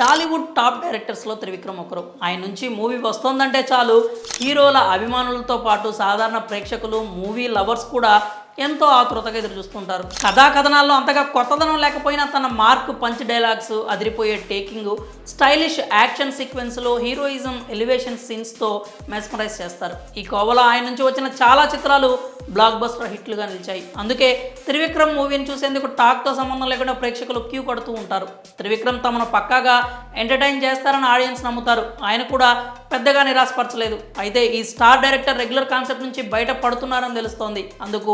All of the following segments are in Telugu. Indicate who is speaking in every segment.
Speaker 1: టాలీవుడ్ టాప్ డైరెక్టర్స్లో త్రివిక్రమ్ ఒకరు. ఆయన నుంచి మూవీ వస్తోందంటే చాలు. హీరోల అభిమానులతో పాటు సాధారణ ప్రేక్షకులు మూవీ లవర్స్ కూడా ఎంతో ఆతృతగా ఎదురు చూస్తుంటారు. కథా కథనాల్లో అంతగా కొత్తదనం లేకపోయినా తన మార్క్ పంచ్ డైలాగ్స్ అదిరిపోయే టేకింగ్ స్టైలిష్ యాక్షన్ సీక్వెన్స్లో హీరోయిజం ఎలివేషన్ సీన్స్తో మెస్మరైజ్ చేస్తారు. ఈ కోవలో ఆయన నుంచి వచ్చిన చాలా చిత్రాలు బ్లాక్ బస్టర్ హిట్లుగా నిలిచాయి. అందుకే త్రివిక్రమ్ మూవీని చూసేందుకు టాక్తో సంబంధం లేకుండా ప్రేక్షకులు క్యూ కడుతూ ఉంటారు. త్రివిక్రమ్ తమను పక్కాగా ఎంటర్టైన్ చేస్తారని ఆడియన్స్ నమ్ముతారు. ఆయన కూడా పెద్దగా నిరాశపరచలేదు అయితే ఈ స్టార్ డైరెక్టర్ రెగ్యులర్ కాన్సెప్ట్ నుంచి బయట పడుతున్నారని తెలుస్తోంది. అందుకు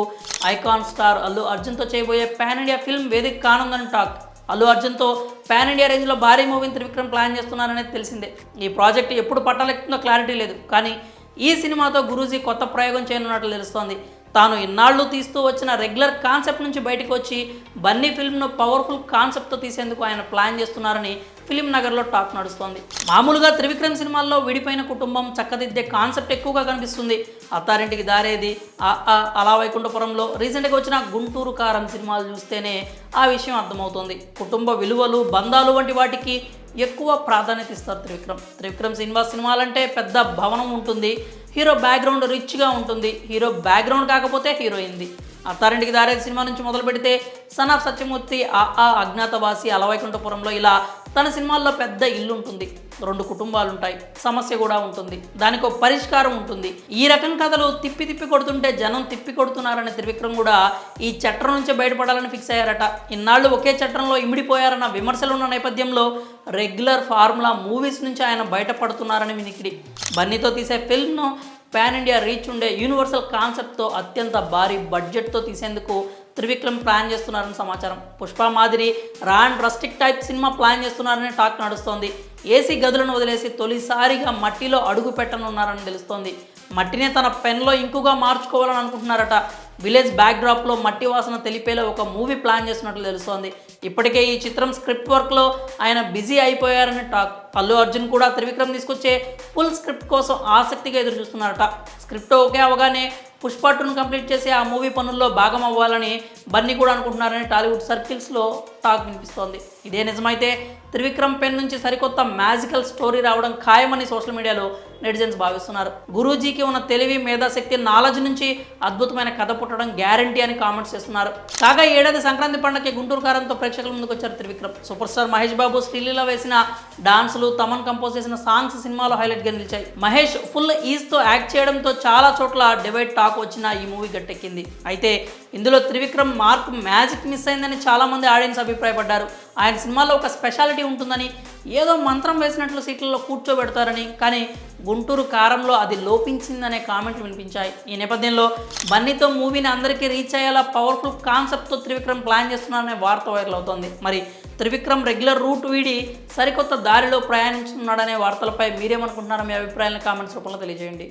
Speaker 1: ఐకాన్ స్టార్ అల్లు అర్జున్తో చేయబోయే పాన్ ఇండియా ఫిల్మ్ వేదిక కానుందని టాక్. అల్లు అర్జున్తో పాన్ ఇండియా రేంజ్లో భారీ మూవీని త్రివిక్రమ్ ప్లాన్ చేస్తున్నారనేది తెలిసిందే. ఈ ప్రాజెక్ట్ ఎప్పుడు పట్టాలెక్కుతుందో క్లారిటీ లేదు. కానీ ఈ సినిమాతో గురూజీ కొత్త ప్రయోగం చేయనున్నట్లు తెలుస్తోంది. తాను ఇన్నాళ్ళు తీస్తూ వచ్చిన రెగ్యులర్ కాన్సెప్ట్ నుంచి బయటకు వచ్చి బన్నీ ఫిల్మ్ను పవర్ఫుల్ కాన్సెప్ట్తో తీసేందుకు ఆయన ప్లాన్ చేస్తున్నారని ఫిలిం నగర్లో టాక్ నడుస్తోంది. మామూలుగా త్రివిక్రమ్ సినిమాల్లో విడిపోయిన కుటుంబం చక్కదిద్దే కాన్సెప్ట్ ఎక్కువగా కనిపిస్తుంది. అత్తారింటికి దారేది అలా వైకుంఠపురంలో రీసెంట్గా వచ్చిన గుంటూరు కారం సినిమాలు చూస్తేనే ఆ విషయం అర్థమవుతుంది. కుటుంబ విలువలు బంధాలు వంటి వాటికి ఎక్కువ ప్రాధాన్యత ఇస్తారు త్రివిక్రమ్. త్రివిక్రమ్ శ్రీనివాస్ సినిమాలంటే పెద్ద భవనం ఉంటుంది. హీరో బ్యాక్గ్రౌండ్ రిచ్గా ఉంటుంది. హీరో బ్యాక్గ్రౌండ్ కాకపోతే హీరోయింది అత్తారింటికి దారేది సినిమా నుంచి మొదలు పెడితే సన్ ఆఫ్ సత్యమూర్తి ఆ ఆ అజ్ఞాతవాసి అలవైకుంఠపురంలో ఇలా తన సినిమాల్లో పెద్ద ఇల్లు ఉంటుంది. రెండు కుటుంబాలు ఉంటాయి సమస్య కూడా ఉంటుంది. దానికి ఒక పరిష్కారం ఉంటుంది. ఈ రకం కథలు తిప్పి తిప్పి కొడుతుంటే జనం తిప్పి కొడుతున్నారని త్రివిక్రమ్ కూడా ఈ చట్టం నుంచి బయటపడాలని ఫిక్స్ అయ్యారట. ఇన్నాళ్ళు ఒకే చట్టంలో ఇమిడిపోయారన్న విమర్శలు ఉన్న నేపథ్యంలో రెగ్యులర్ ఫార్ములా మూవీస్ నుంచి ఆయన బయటపడుతున్నారని వినికిడి. బన్నీతో తీసే ఫిల్మ్ను పాన్ ఇండియా రీచ్ ఉండే యూనివర్సల్ కాన్సెప్ట్తో అత్యంత భారీ బడ్జెట్తో తీసేందుకు త్రివిక్రమ్ ప్లాన్ చేస్తున్నారని సమాచారం. పుష్ప మాదిరి raw and rustic type cinema plan చేస్తున్నారని టాక్ నడుస్తోంది. ఏసీ గదులను వదిలేసి తొలిసారిగా మట్టిలో అడుగు పెట్టనున్నారని తెలుస్తోంది. మట్టినే తన పెన్లో ఇంకుగా మార్చుకోవాలని అనుకుంటున్నారట. విలేజ్ బ్యాక్డ్రాప్లో మట్టి వాసన తెలిపేలా ఒక మూవీ ప్లాన్ చేస్తున్నట్లు తెలుస్తోంది. ఇప్పటికే ఈ చిత్రం స్క్రిప్ట్ వర్క్లో ఆయన బిజీ అయిపోయారని టాక్. అల్లు అర్జున్ కూడా త్రివిక్రమ్ తీసుకొచ్చే ఫుల్ స్క్రిప్ట్ కోసం ఆసక్తిగా ఎదురు చూస్తున్నారట స్క్రిప్ట్ ఓకే అవగానే పుష్ప టూను కంప్లీట్ చేసి ఆ మూవీ పనుల్లో భాగం అవ్వాలని బన్నీ కూడా అనుకుంటున్నారని టాలీవుడ్ సర్కిల్స్లో టాక్ వినిపిస్తోంది ఇదే నిజమైతే త్రివిక్రమ్ పెన్ నుంచి సరికొత్త మ్యాజికల్ స్టోరీ రావడం ఖాయమని సోషల్ మీడియాలో నెటిజన్స్ భావిస్తున్నారు. గురూజీకి ఉన్న తెలివి మేధాశక్తి నాలెడ్జ్ నుంచి అద్భుతమైన కథ పుట్టడం గ్యారంటీ అని కామెంట్స్ చేస్తున్నారు. కాగా ఏడాది సంక్రాంతి పండగకి గుంటూరు కారంతో ప్రేక్షకుల ముందుకు వచ్చారు త్రివిక్రమ్. సూపర్ స్టార్ మహేష్ బాబు శ్రీలీల వేసిన డాన్సులు తమన్ కంపోజ్ చేసిన సాంగ్స్ సినిమాలో హైలైట్గా నిలిచాయి. మహేష్ ఫుల్ ఈజ్తో యాక్ట్ చేయడంతో చాలా చోట్ల డివైడ్ టాక్ వచ్చిన ఈ మూవీ గట్టెక్కింది. అయితే ఇందులో త్రివిక్రమ్ మార్క్ మ్యాజిక్ మిస్ అయిందని చాలామంది ఆడియన్స్ అభిప్రాయపడ్డారు. ఆయన సినిమాలో ఒక స్పెషాలిటీ ఉంటుందని ఏదో మంత్రం వేసినట్లు సీట్లలో కూర్చోబెడతారని కానీ గుంటూరు కారంలో అది లోపించిందనే కామెంట్లు వినిపించాయి. ఈ నేపథ్యంలో బన్నీతో మూవీని అందరికీ రీచ్ అయ్యేలా పవర్ఫుల్ కాన్సెప్ట్తో త్రివిక్రమ్ ప్లాన్ చేస్తున్నారనే వార్త వైరల్ అవుతోంది. మరి త్రివిక్రమ్ రెగ్యులర్ రూట్ వీడి సరికొత్త దారిలో ప్రయాణించున్నాడనే వార్తలపై మీరేమనుకుంటున్నారో మీ అభిప్రాయాలను కామెంట్స్ రూపంలో తెలియజేయండి.